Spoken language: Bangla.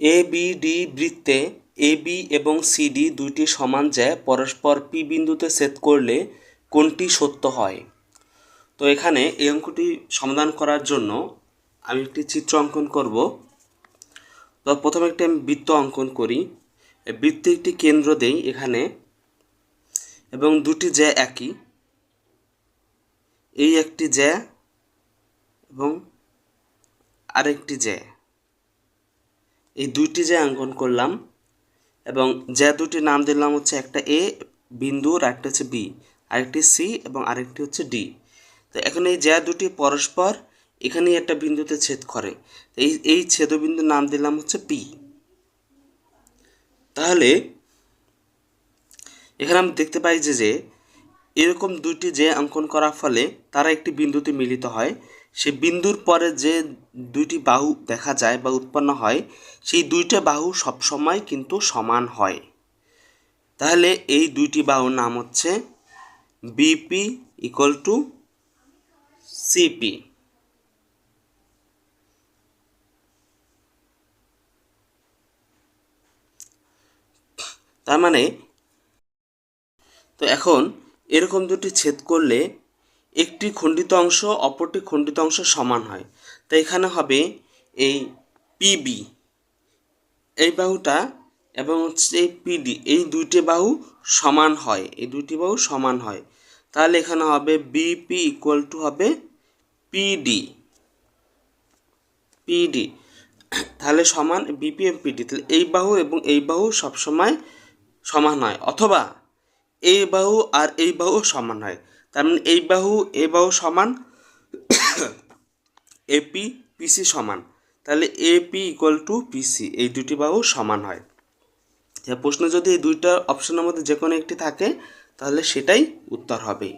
এ বি ডি বৃত্তে এ বি এবং সিডি দুইটি সমান যে পরস্পর পি বিন্দুতে ছেদ করলে কোনটি সত্য হয়? তো এখানে এই অঙ্কটি সমাধান করার জন্য আমি একটি চিত্র অঙ্কন করব। তো প্রথমে একটি আমি বৃত্ত অঙ্কন করি। বৃত্তে একটি কেন্দ্র দেই এখানে এবং দুটি জ্যা একই। এই একটি জ্যা এবং আরেকটি জ্যা এই দুইটি জ্যা অঙ্কন করলাম, এবং জ্যা দুটির নাম দিলাম হচ্ছে একটা এ বিন্দু আর একটা হচ্ছে বি আরেকটি সি এবং আরেকটি হচ্ছে ডি তো এখন এই জ্যা দুটি পরস্পর এখানেই একটা বিন্দুতে ছেদ করে এই এই ছেদবিন্দুর নাম দিলাম হচ্ছে পি তাহলে এখানে আমি দেখতে পাই যে যে এরকম দুটি যে অঙ্কন করার ফলে তারা একটি বিন্দুতে মিলিত হয়। সেই বিন্দুর পরে যে দুইটি বাহু দেখা যায় বা উৎপন্ন হয়, সেই দুইটা বাহু সবসময় কিন্তু সমান হয়। তাহলে এই দুইটি বাহুর নাম হচ্ছে বিপি ইকুয়াল টু সিপি তার মানে তো এখন এরকম দুটি ছেদ করলে একটি খণ্ডিত অংশ, অপরটি খণ্ডিত অংশ সমান হয়। তো এখানে হবে এই পিবি এই বাহুটা এবং হচ্ছে এই পিডি এই দুইটি বাহু সমান হয়, এই দুইটি বাহু সমান হয়। তাহলে এখানে হবে বিপি ইকুয়াল টু হবে পিডি পিডি তাহলে সমান বিপি এবং পিডি তাহলে এই বাহু এবং এই বাহু সবসময় সমান হয়। অথবা এই বাহু আর এই বাহু সমান হয়। তার মানে এই বাহু, এ বাহু সমান এপি পিসি সমান। তাহলে এপি ইকুয়াল টু পিসি এই দুটি বাহু সমান হয়। প্রশ্ন যদি এই দুইটা অপশনের মধ্যে যে কোনো একটি থাকে, তাহলে সেটাই উত্তর হবে